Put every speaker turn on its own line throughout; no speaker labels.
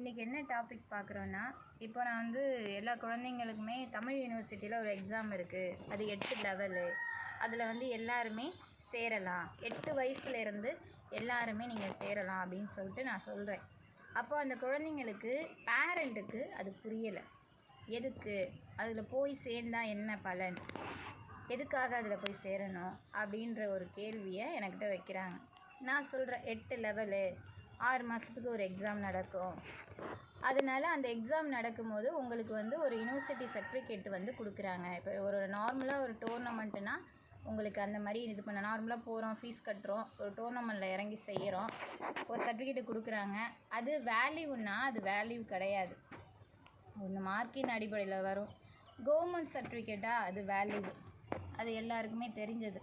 இன்றைக்கி என்ன டாபிக் பார்க்குறோன்னா இப்போ நான் வந்து எல்லா குழந்தைங்களுக்குமே தமிழ் யூனிவர்சிட்டியில் ஒரு எக்ஸாம் இருக்குது அது எட்டு லெவலு அதில் வந்து எல்லாருமே சேரலாம். எட்டு வயசுலேருந்து எல்லாருமே நீங்கள் சேரலாம் அப்படின்னு சொல்லிட்டு நான் சொல்கிறேன் அப்போ அந்த குழந்தைங்களுக்கு பேரண்ட்டுக்கு அது புரியலை. எதுக்கு? அதில் போய் சேர்ந்தா என்ன பலன்? எதுக்காக அதில் போய் சேரணும்? அப்படின்ற ஒரு கேள்வியை என்கிட்ட வைக்கிறாங்க. நான் சொல்கிறேன் எட்டு லெவலு ஆறு மாதத்துக்கு ஒரு எக்ஸாம் நடக்கும். அதனால அந்த எக்ஸாம் நடக்கும்போது உங்களுக்கு வந்து ஒரு யூனிவர்சிட்டி சர்டிஃபிகேட் வந்து கொடுக்குறாங்க. இப்போ ஒரு நார்மலாக ஒரு டோர்னமெண்ட்டுனா உங்களுக்கு அந்த மாதிரி இது பண்ண நார்மலாக போகிறோம் ஃபீஸ் கட்டுறோம் ஒரு டோர்னமெண்ட்டில் இறங்கி செய்கிறோம் ஒரு சர்டிஃபிகேட் கொடுக்குறாங்க. அது வேல்யூன்னா அது வேல்யூ கிடையாது. ஒன்று மார்க்கின் அடிப்படையில் வரும். கவர்மெண்ட் சர்டிஃபிகேட்டாக அது வேல்யூ அது எல்லாருக்குமே தெரிஞ்சது.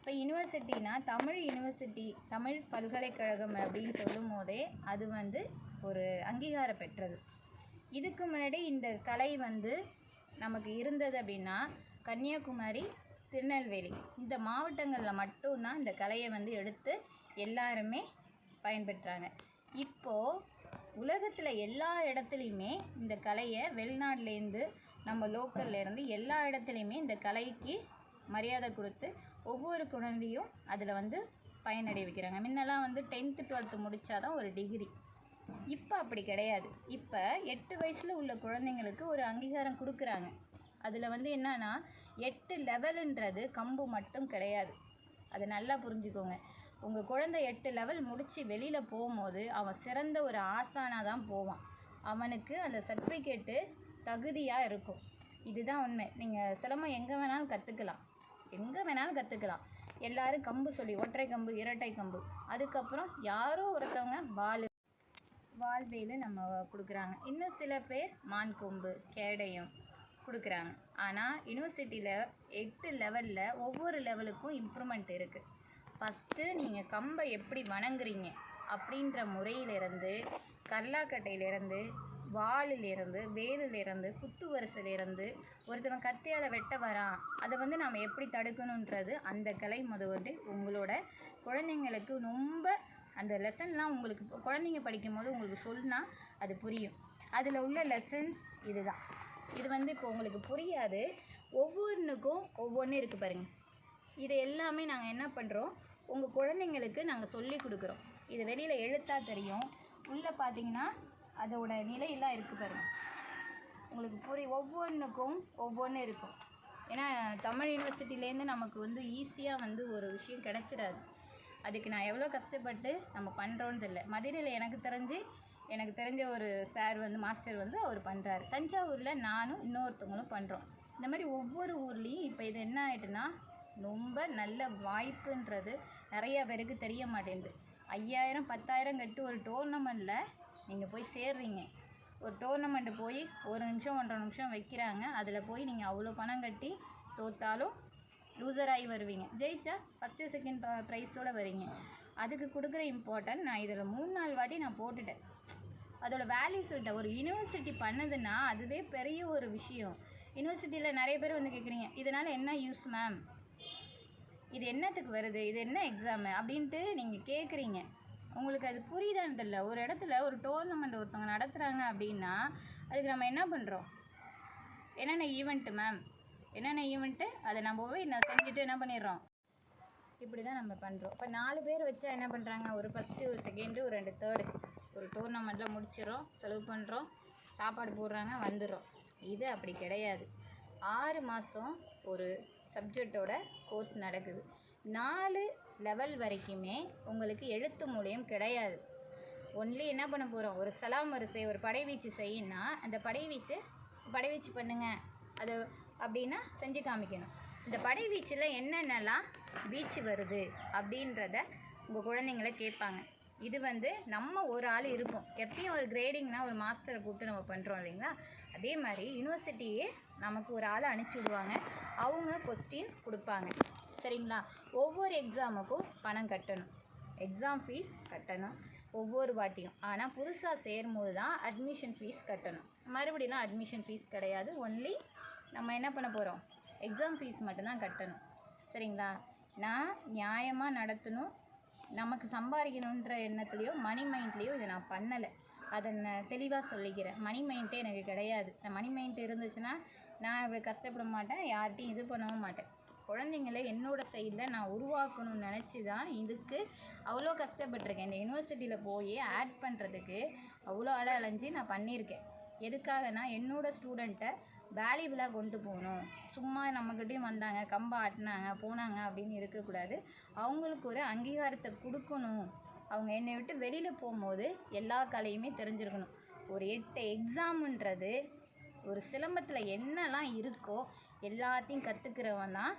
இப்போ யூனிவர்சிட்டினா தமிழ் யூனிவர்சிட்டி தமிழ் பல்கலைக்கழகம் அப்படின்னு சொல்லும் போதே அது வந்து ஒரு அங்கீகாரம் பெற்றது. இதுக்கு முன்னாடி இந்த கலை வந்து நமக்கு இருந்தது அப்படின்னா கன்னியாகுமரி திருநெல்வேலி இந்த மாவட்டங்களில் மட்டும்தான் இந்த கலையை வந்து எடுத்து எல்லாருமே பயன்பெற்றாங்க. இப்போது உலகத்தில் எல்லா இடத்துலையுமே இந்த கலையை வெளிநாட்டிலேருந்து நம்ம லோக்கல்லேருந்து எல்லா இடத்துலையுமே இந்த கலைக்கு மரியாதை கொடுத்து ஒவ்வொரு குழந்தையும் அதில் வந்து பயனடைவிக்கிறாங்க முன்னெல்லாம் வந்து டென்த்து டுவெல்த்து முடித்தாதான் ஒரு டிகிரி இப்போ அப்படி கிடையாது. இப்போ எட்டு வயசில் உள்ள குழந்தைங்களுக்கு ஒரு அங்கீகாரம் கொடுக்குறாங்க. அதில் வந்து என்னன்னா எட்டு லெவலுன்றது கம்பு மட்டும் கிடையாது. அதை நல்லா புரிஞ்சுக்கோங்க. உங்கள் குழந்தை எட்டு லெவல் முடித்து வெளியில் போகும்போது அவன் சிறந்த ஒரு ஆசானாக தான் போவான். அவனுக்கு அந்த சர்டிஃபிகேட்டு தகுதியாக இருக்கும். இதுதான் உண்மை. நீங்கள் சிலம்பம் எங்கே வேணாலும் கற்றுக்கலாம் எங்கே வேணாலும் கற்றுக்கலாம் எல்லாரும் கம்பு சொல்லி ஒற்றை கம்பு இரட்டை கம்பு. அதுக்கப்புறம் யாரோ ஒருத்தவங்க வால் வால்வேலு நம்ம கொடுக்குறாங்க. இன்னும் சில பேர் மான் கொம்பு கேடயம் கொடுக்குறாங்க. ஆனால் யூனிவர்சிட்டியில் எட்டு லெவலில் ஒவ்வொரு லெவலுக்கும் இம்ப்ரூவ்மெண்ட் இருக்குது ஃபஸ்ட்டு நீங்கள் கம்பை எப்படி வணங்குறீங்க அப்படின்ற முறையிலிருந்து கல்லாக்கட்டையிலேருந்து வாலிலிருந்து வேலிலிருந்து குத்து வரிசையிலேருந்து ஒருத்தவன் கத்தியால் வெட்ட வரான். அதை வந்து நாம் எப்படி தடுக்கணுன்றது அந்த கலை முதல்வட்டு உங்களோட குழந்தைங்களுக்கு ரொம்ப அந்த லெசன்லாம் உங்களுக்கு குழந்தைங்க படிக்கும் போது உங்களுக்கு சொன்னால் அது புரியும். அதில் உள்ள லெசன்ஸ் இது தான் இது வந்து இப்போ உங்களுக்கு புரியாது. ஒவ்வொன்றுக்கும் ஒவ்வொன்று இருக்குது பாருங்கள் இது எல்லாமே நாங்கள் என்ன பண்ணுறோம் உங்கள் குழந்தைங்களுக்கு நாங்கள் சொல்லி கொடுக்குறோம். இது வெளியில் எழுத்தா தெரியும். உள்ளே பார்த்தீங்கன்னா அதோட நிலையெல்லாம் இருக்குது பாருங்கள் உங்களுக்கு புரி ஒவ்வொன்றுக்கும் ஒவ்வொன்று இருக்கும். ஏன்னா தமிழ் யூனிவர்சிட்டிலேருந்து நமக்கு வந்து ஈஸியாக வந்து ஒரு விஷயம் கிடச்சிடாது அதுக்கு நான் எவ்வளோ கஷ்டப்பட்டு நம்ம பண்ணுறோன்னு தெரியல மதுரையில் எனக்கு தெரிஞ்சு எனக்கு தெரிஞ்ச ஒரு சார் வந்து மாஸ்டர் வந்து அவர் பண்ணுறாரு தஞ்சாவூரில் நானும் இன்னொருத்தவங்களும் பண்ணுறோம் இந்த மாதிரி ஒவ்வொரு ஊர்லேயும் இப்போ இது என்ன ஆயிட்டுன்னா ரொம்ப நல்ல வாய்ப்புன்றது நிறையா பேருக்கு தெரிய மாட்டேங்குது ஐயாயிரம் பத்தாயிரம் கட்டு ஒரு டோர்னமெண்ட்டில் நீங்கள் போய் சேர்றீங்க. ஒரு டோர்னமெண்ட்டு போய் ஒரு நிமிஷம் ஒன்றரை நிமிஷம் வைக்கிறாங்க. அதில் போய் நீங்கள் அவ்வளோ பணம் கட்டி தோத்தாலும் லூசர் ஆகி வருவீங்க. ஜெயிச்சா ஃபஸ்ட்டு செகண்ட் ப்ரைஸோடு வரீங்க. அதுக்கு கொடுக்குற இம்பார்ட்டன்ட் நான் இதில் மூணு நாலு வாட்டி நான் போட்டுட்டேன். அதோட வேல்யூ சொல்லிட்டேன். ஒரு யூனிவர்சிட்டி பண்ணதுன்னா அதுவே பெரிய ஒரு விஷயம். யூனிவர்சிட்டியில் நிறைய பேர் வந்து கேட்குறீங்க இதனால் என்ன யூஸ் மேம் இது என்னத்துக்கு வருது? இது என்ன எக்ஸாமு அப்படின்ட்டு நீங்கள் கேட்குறீங்க உங்களுக்கு அது புரியுதான்னு தெரியல ஒரு இடத்துல ஒரு டோர்னமெண்ட் ஒருத்தவங்க நடத்துகிறாங்க அப்படின்னா அதுக்கு நம்ம என்ன பண்ணுறோம் என்னென்ன ஈவெண்ட்டு மேம் என்னென்ன ஈவெண்ட்டு அதை நம்ம போய் நான் செஞ்சுட்டு என்ன பண்ணிடுறோம்? இப்படி தான் நம்ம பண்ணுறோம் இப்போ நாலு பேர் வச்சா என்ன பண்ணுறாங்க ஒரு ஃபஸ்ட்டு ஒரு செகண்டு ஒரு ரெண்டு தேர்டு ஒரு டோர்னமெண்ட்டில் முடிச்சிடுறோம் செலவு பண்ணுறோம் சாப்பாடு போடுறாங்க வந்துடுறோம். இது அப்படி கிடையாது. ஆறு மாதம் ஒரு சப்ஜெக்டோட கோர்ஸ் நடக்குது. நாலு லெவல் வரைக்குமே உங்களுக்கு எழுத்து மூலியம் கிடையாது. ஒன்லி என்ன பண்ண போகிறோம் ஒரு சலாம் வரிசை ஒரு படைவீச்சு செய்யினா அந்த படைவீச்சு படைவீச்சு பண்ணுங்கள் அது அப்படின்னா செஞ்சு காமிக்கணும். இந்த படைவீச்சில் என்னென்னலாம் வீச்சு வருது அப்படின்றத உங்கள் குழந்தைங்கள கேட்பாங்க. இது வந்து நம்ம ஒரு ஆள் இருப்போம். எப்பயும் ஒரு கிரேடிங்னா ஒரு மாஸ்டரை கூப்பிட்டு நம்ம பண்ணுறோம் இல்லைங்களா? அதே மாதிரி யூனிவர்சிட்டியே நமக்கு ஒரு ஆளை அனுப்பிச்சி விடுவாங்க. அவங்க கொஸ்டின் கொடுப்பாங்க. சரிங்களா? ஒவ்வொரு எக்ஸாமுக்கும் பணம் கட்டணும். எக்ஸாம் ஃபீஸ் கட்டணும் ஒவ்வொரு வாட்டியும். ஆனால் புதுசாக சேரும்போது தான் அட்மிஷன் ஃபீஸ் கட்டணும். மறுபடியெல்லாம் அட்மிஷன் ஃபீஸ் கிடையாது. ஒன்லி நம்ம என்ன பண்ண போகிறோம் எக்ஸாம் ஃபீஸ் மட்டும்தான் கட்டணும். சரிங்களா? நான் நியாயமாக நடத்தணும். நமக்கு சம்பாதிக்கணுன்ற எண்ணத்துலேயோ மணி மைண்ட்லேயோ இதை நான் பண்ணலை. அதை நான் தெளிவாக சொல்லிக்கிறேன். மணி மைண்டே எனக்கு கிடையாது. மணி மைண்ட் இருந்துச்சுன்னா நான் இப்படி கஷ்டப்பட மாட்டேன். யார்கிட்டையும் இது பண்ணவும் மாட்டேன். குழந்தைங்கள என்னோட சைடில் நான் உருவாக்கணும்னு நினச்சி தான் இதுக்கு அவ்வளோ கஷ்டப்பட்டிருக்கேன். இந்த யூனிவர்சிட்டியில் போய் ஆட் பண்ணுறதுக்கு அவ்வளோ அலை அலைஞ்சு நான் பண்ணியிருக்கேன். எதுக்காகனா என்னோடய ஸ்டூடெண்ட்டை வேல்யூபிளாக கொண்டு போகணும். சும்மா நம்மக்கிட்டேயும் வந்தாங்க கம்பை ஆட்டினாங்க போனாங்க அப்படின்னு இருக்கக்கூடாது. அவங்களுக்கு ஒரு அங்கீகாரத்தை கொடுக்கணும். அவங்க என்னை விட்டு வெளியில் போகும்போது எல்லா கலையுமே தெரிஞ்சிருக்கணும். ஒரு எட்டு எக்ஸாமுன்றது ஒரு சிலம்பத்தில் என்னெல்லாம் இருக்கோ எல்லாத்தையும் கற்றுக்கிறவன் தான்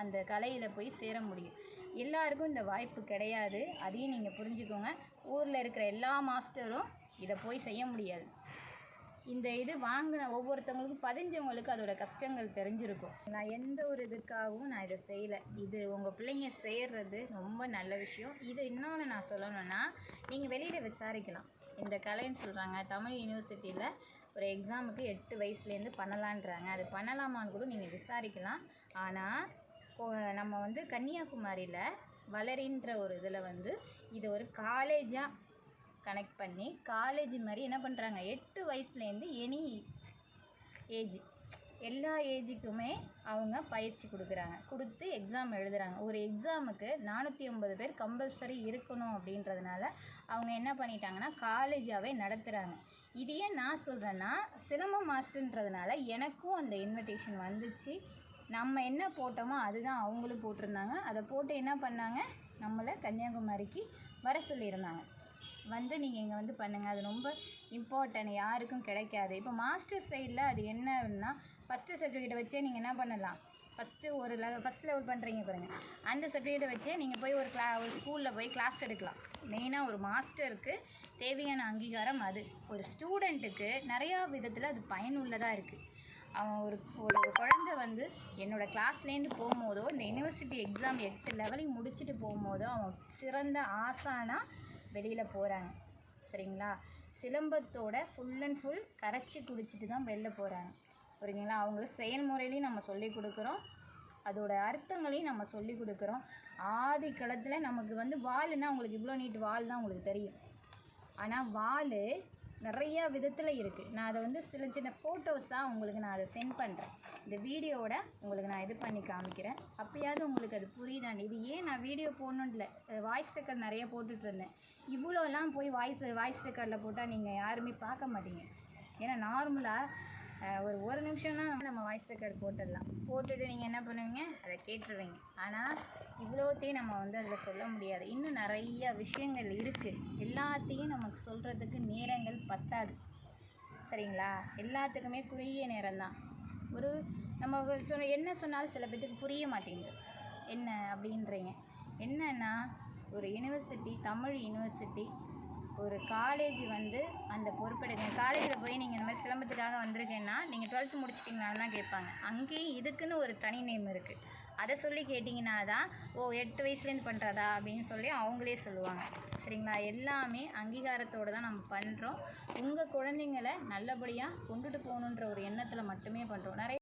அந்த கலையில் போய் சேர முடியும். எல்லாருக்கும் இந்த வாய்ப்பு கிடையாது. அதையும் நீங்கள் புரிஞ்சுக்கோங்க. ஊரில் இருக்கிற எல்லா மாஸ்டரும் இதை போய் செய்ய முடியாது. இந்த இது வாங்கின ஒவ்வொருத்தவங்களுக்கும் பதிஞ்சவங்களுக்கு அதோட கஷ்டங்கள் தெரிஞ்சிருக்கும். நான் எந்த ஒரு இதுக்காகவும் நான் இதை செய்யலை. இது உங்கள் பிள்ளைங்க செய்கிறது ரொம்ப நல்ல விஷயம். இது இன்னொன்று நான் சொல்லணும்னா நீங்கள் வெளியில் விசாரிக்கலாம். இந்த கலைன்னு சொல்கிறாங்க தமிழ் யூனிவர்சிட்டியில் ஒரு எக்ஸாமுக்கு எட்டு வயசுலேருந்து பண்ணலான்றாங்க. அது பண்ணலாமான்னு கூட நீங்கள் விசாரிக்கலாம். ஆனால் நம்ம வந்து கன்னியாகுமரியில் வளரின்ற ஒரு இதில் வந்து இது ஒரு காலேஜாக கனெக்ட் பண்ணி காலேஜ் மாதிரி என்ன பண்ணுறாங்க எட்டு வயசுலேருந்து எனி ஏஜ் எல்லா ஏஜுக்குமே அவங்க பயிற்சி கொடுக்குறாங்க. கொடுத்து எக்ஸாம் எழுதுகிறாங்க ஒரு எக்ஸாமுக்கு நானூற்றி ஐம்பது பேர் கம்பல்சரி இருக்கணும் அப்படின்றதுனால அவங்க என்ன பண்ணிட்டாங்கன்னா காலேஜாகவே நடத்துகிறாங்க இது ஏன் நான் சொல்கிறேன்னா சிலம்பம் மாஸ்டர்ன்றதுனால எனக்கும் அந்த இன்விடேஷன் வந்துச்சு. நம்ம என்ன போட்டோமோ அதுதான் அவங்களும் போட்டிருந்தாங்க. அதை போட்டு என்ன பண்ணாங்க? நம்மளை கன்னியாகுமரிக்கு வர சொல்லியிருந்தாங்க. வந்து நீங்கள் இங்கே வந்து பண்ணுங்கள் அது ரொம்ப இம்பார்ட்டன்ட் யாருக்கும் கிடைக்காது. இப்போ மாஸ்டர் சைடில் அது என்னன்னா ஃபஸ்ட்டு சர்டிஃபிகேட்டை வச்சே நீங்கள் என்ன பண்ணலாம்? ஃபஸ்ட்டு ஒரு லெவல் ஃபஸ்ட் லெவல் பண்ணுறீங்க பாருங்கள் அந்த சர்டிஃபிகேட்டை வச்சே நீங்கள் போய் ஒரு கிளா ஒரு ஸ்கூலில் போய் கிளாஸ் எடுக்கலாம். மெயினாக ஒரு மாஸ்டருக்கு தேவையான அங்கீகாரம் அது. ஒரு ஸ்டூடெண்ட்டுக்கு நிறையா விதத்தில் அது பயனுள்ளதாக இருக்குது அவன் ஒரு ஒரு குழந்தை வந்து என்னோட கிளாஸ்லேருந்து போகும்போதோ இந்த யூனிவர்சிட்டி எக்ஸாம் எட்டு லெவலையும் முடிச்சுட்டு போகும்போதோ அவன் சிறந்த ஆசானாக வெளியில் போகிறாங்க சரிங்களா? சிலம்பத்தோட ஃபுல் அண்ட் ஃபுல் கரைச்சி குடிச்சிட்டு தான் வெளில போகிறாங்க புரியுங்களா அவங்களுக்கு செயல்முறையிலையும் நம்ம சொல்லி கொடுக்குறோம். அதோட அர்த்தங்களையும் நம்ம சொல்லி கொடுக்குறோம். ஆதி காலத்தில் நமக்கு வந்து வாள்னா உங்களுக்கு இவ்வளோ நீட் வாள் தான் உங்களுக்கு தெரியும். ஆனால் வாள் நிறையா விதத்தில் இருக்குது நான் அதை வந்து சில சின்ன ஃபோட்டோஸாக உங்களுக்கு நான் அதை சென்ட் பண்ணுறேன் இந்த வீடியோவோட உங்களுக்கு நான் இது பண்ணி காமிக்கிறேன். அப்போயாவது உங்களுக்கு அது புரியுதான் இது ஏன் நான் வீடியோ போடணுன்ல வாய்ஸ் ரெக்கார்ட் நிறைய போட்டுட்ருந்தேன் இவ்வளோலாம் போய் வாய்ஸ் வாய்ஸ் ரெக்கார்டில் போட்டால் நீங்கள் யாருமே பார்க்க மாட்டீங்க. ஏன்னா நார்மலாக ஒரு ஒரு நிமிஷம்னா நம்ம வாய்ஸ் ரெக்கார்ட் போட்டுடலாம். போட்டுட்டு நீங்கள் என்ன பண்ணுவீங்க? அதை கேட்டுருவீங்க. ஆனால் இவ்வளோத்தையும் நம்ம வந்து அதில் சொல்ல முடியாது. இன்னும் நிறைய விஷயங்கள் இருக்குது எல்லாத்தையும் நமக்கு சொல்கிறதுக்கு நேரங்கள் பத்தாது. சரிங்களா? எல்லாத்துக்குமே குறுகிய நேரம்தான். ஒரு நம்ம சொன்ன என்ன சொன்னாலும் சில பேர்த்துக்கு புரிய மாட்டேங்குது. என்ன அப்படின்றீங்க. என்னன்னா ஒரு யூனிவர்சிட்டி தமிழ் யூனிவர்சிட்டி ஒரு காலேஜ் வந்து அந்த பொறுப்பெடுங்க. காலேஜில் போய் நீங்கள் இந்த மாதிரி சிலம்பத்துக்காக வந்திருக்கேன்னா நீங்கள் டுவெல்த்து முடிச்சிட்டிங்களான்னு தான் கேட்பாங்க. அங்கேயும் இதுக்குன்னு ஒரு தனி நேம் இருக்குது அதை சொல்லி கேட்டிங்கன்னா தான் ஓ எட்டு வயசுலேருந்து பண்ணுறதா அப்படின்னு சொல்லி அவங்களே சொல்லுவாங்க. சரிங்களா? எல்லாமே அங்கீகாரத்தோடு தான் நம்ம பண்ணுறோம் உங்கள் குழந்தைங்கள நல்லபடியாக கொண்டுட்டு போகணுன்ற ஒரு எண்ணத்தில் மட்டுமே பண்ணுறோம் நிறைய